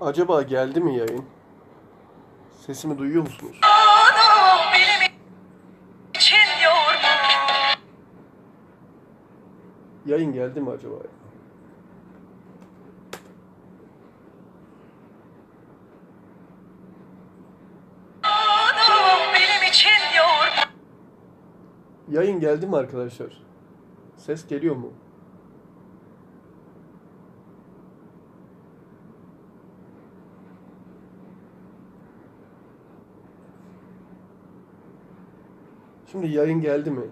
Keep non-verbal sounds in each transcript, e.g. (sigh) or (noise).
Acaba geldi mi yayın? Sesimi duyuyor musunuz? Yayın geldi mi acaba? Yayın geldi mi arkadaşlar? Ses geliyor mu? Şimdi yayın geldi mi?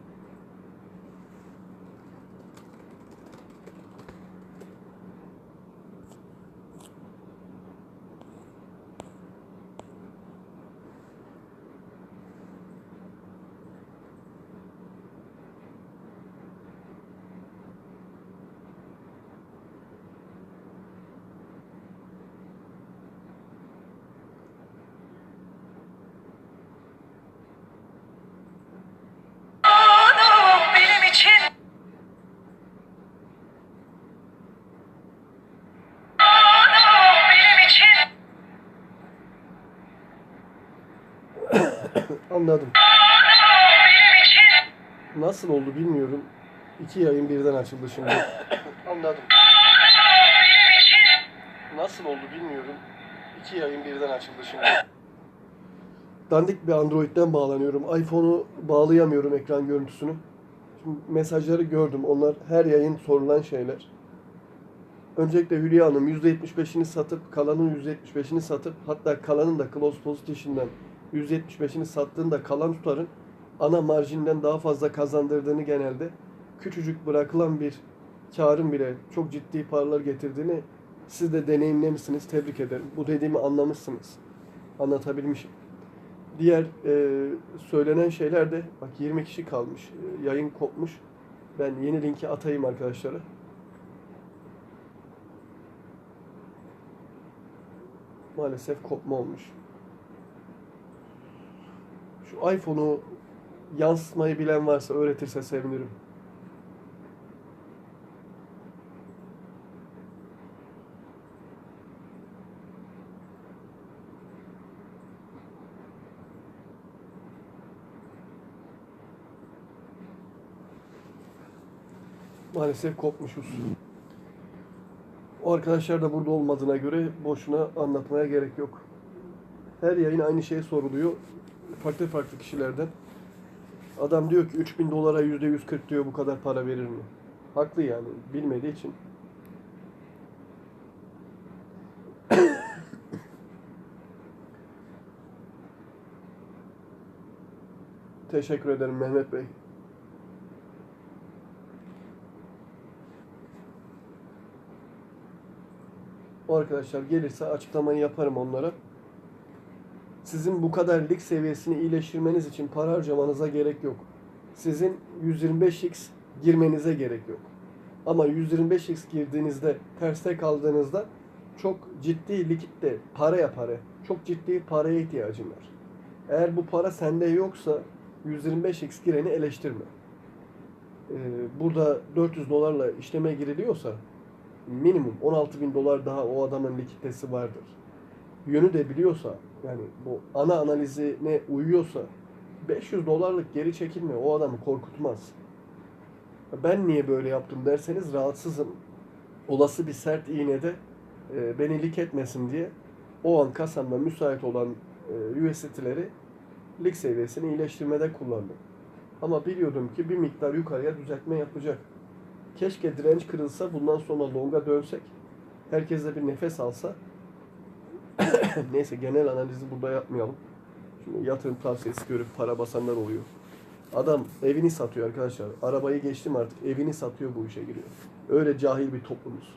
Anladım. Nasıl oldu bilmiyorum. İki yayın birden açıldı şimdi. (coughs) Anladım. Nasıl oldu bilmiyorum. İki yayın birden açıldı şimdi. Dandik bir Android'den bağlanıyorum. iPhone'u bağlayamıyorum ekran görüntüsünü. Şimdi mesajları gördüm. Onlar her yayın sorulan şeyler. Öncelikle Hülya Hanım %75'ini satıp kalanın %75'ini satıp hatta kalanın da close position'dan %75'ini sattığında kalan tutarın ana marjinden daha fazla kazandırdığını genelde küçücük bırakılan bir karın bile çok ciddi paralar getirdiğini siz de deneyimlemişsiniz. Tebrik ederim. Bu dediğimi anlamışsınız. Anlatabilmişim. Diğer e, söylenen şeyler de bak 20 kişi kalmış. E, yayın kopmuş. Ben yeni linki atayım arkadaşlara. Maalesef kopma olmuş. İPhone'u yansıtmayı bilen varsa öğretirse sevinirim. Maalesef kopmuşuz. O arkadaşlar da burada olmadığına göre boşuna anlatmaya gerek yok. Her yayın aynı şey soruluyor. Farklı farklı kişilerden. Adam diyor ki 3000 dolara %140 diyor bu kadar para verir mi? Haklı yani bilmediği için. (coughs) Teşekkür ederim Mehmet Bey. O arkadaşlar gelirse açıklamayı yaparım onlara. Sizin bu kadar lig seviyesini iyileştirmeniz için para harcamanıza gerek yok. Sizin 125x girmenize gerek yok. Ama 125x girdiğinizde, terste kaldığınızda çok ciddi likitte para, çok ciddi paraya ihtiyacın var. Eğer bu para sende yoksa 125x gireni eleştirme. Ee, burada 400 dolarla işleme giriliyorsa minimum 16 bin dolar daha o adamın likiditesi vardır. Yönü de biliyorsa yani bu ana analizine uyuyorsa 500 dolarlık geri çekilme o adamı korkutmaz. Ben niye böyle yaptım derseniz rahatsızım. Olası bir sert iğnede e, beni lik etmesin diye o an kasamda müsait olan e, USDT'leri lig seviyesini iyileştirmede kullandım. Ama biliyordum ki bir miktar yukarıya düzeltme yapacak. Keşke direnç kırılsa bundan sonra longa dönsek. Herkes de bir nefes alsa. (coughs) Neyse genel analizi burada yapmayalım. Şimdi yatırım tavsiyesi görüp para basanlar oluyor. Adam evini satıyor arkadaşlar. Arabayı geçtim artık. Evini satıyor bu işe giriyor. Öyle cahil bir toplumuz.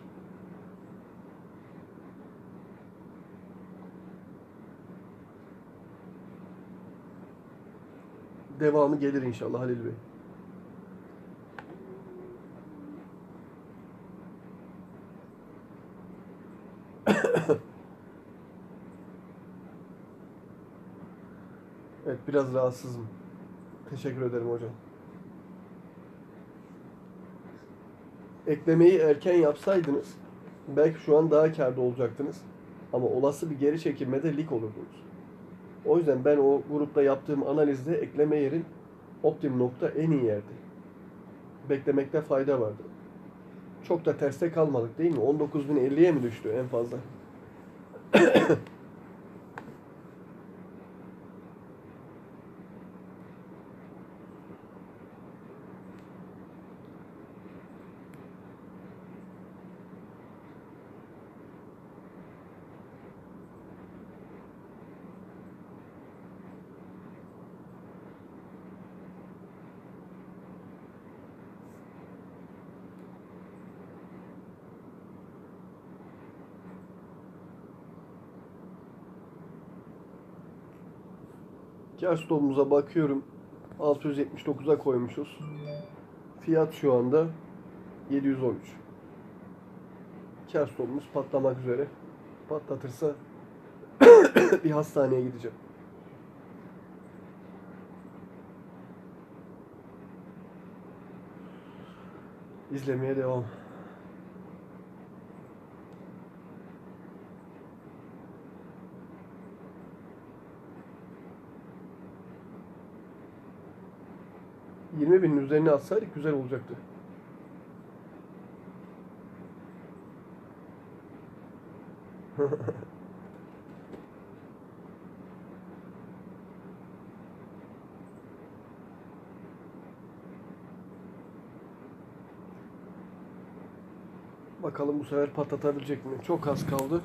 Devamı gelir inşallah Halil Bey. Evet biraz rahatsızım. Teşekkür ederim hocam. Eklemeyi erken yapsaydınız belki şu an daha kârda olacaktınız. Ama olası bir geri çekilmede lig olurdunuz. O yüzden ben o grupta yaptığım analizde ekleme yerin optimum nokta en iyi yerdi. Beklemekte fayda vardı. Çok da terste kalmadık değil mi? 19.050'ye mi düştü en fazla? (coughs) Kar stopumuza bakıyorum. 679'a koymuşuz. Fiyat şu anda 713. Kar stopumuz patlamak üzere. Patlatırsa (coughs) bir hastaneye gideceğim. İzlemeye devam. Yirmi binin üzerine atsaydık güzel olacaktı. (laughs) Bakalım bu sefer patlatabilecek mi? Çok az kaldı.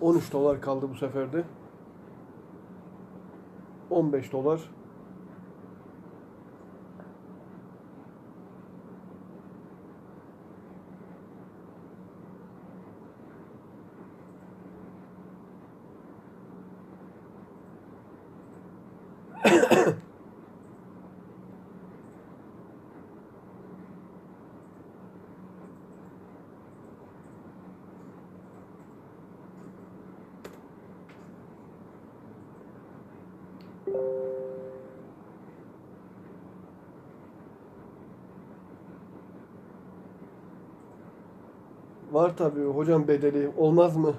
...13 dolar kaldı bu sefer de. 15 dolar. Var tabii hocam bedeli. Olmaz mı?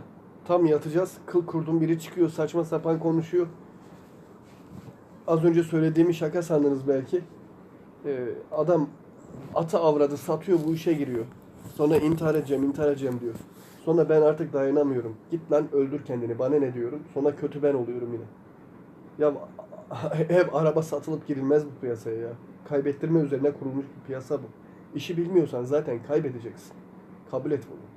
Tam yatacağız. Kıl kurdum biri çıkıyor saçma sapan konuşuyor. Az önce söylediğimi şaka sandınız belki. Ee, adam atı avradı satıyor bu işe giriyor. Sonra intihar edeceğim intihar edeceğim diyor. Sonra ben artık dayanamıyorum. Git lan öldür kendini bana ne diyorum. Sonra kötü ben oluyorum yine. Ya (laughs) hep araba satılıp girilmez bu piyasaya ya. Kaybettirme üzerine kurulmuş bir piyasa bu. İşi bilmiyorsan zaten kaybedeceksin. Kabul et bunu.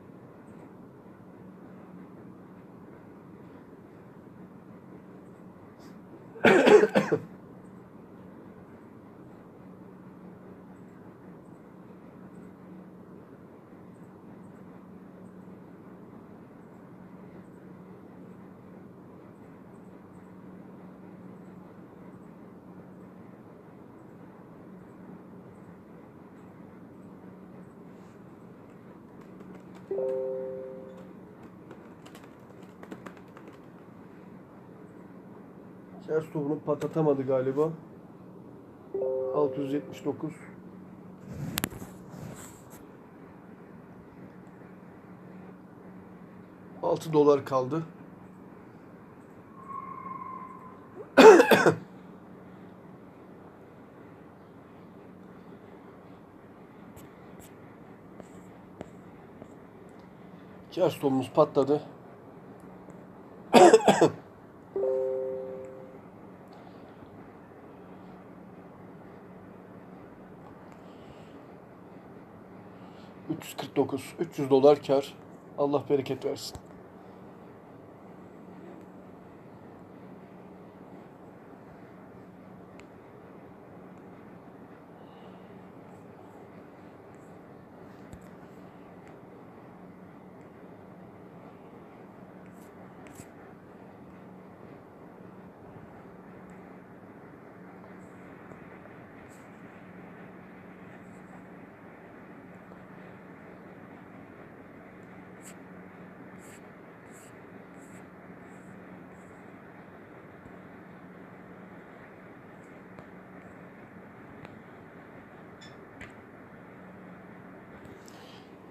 Stopunu patlatamadı galiba. 679. Altı dolar kaldı. (coughs) Kar stopumuz patladı. ...349, 300 dolar kar. Allah bereket versin.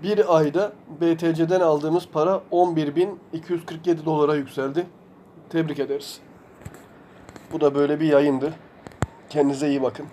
Bir ayda BTC'den aldığımız para 11.247 dolara yükseldi. Tebrik ederiz. Bu da böyle bir yayındı. Kendinize iyi bakın.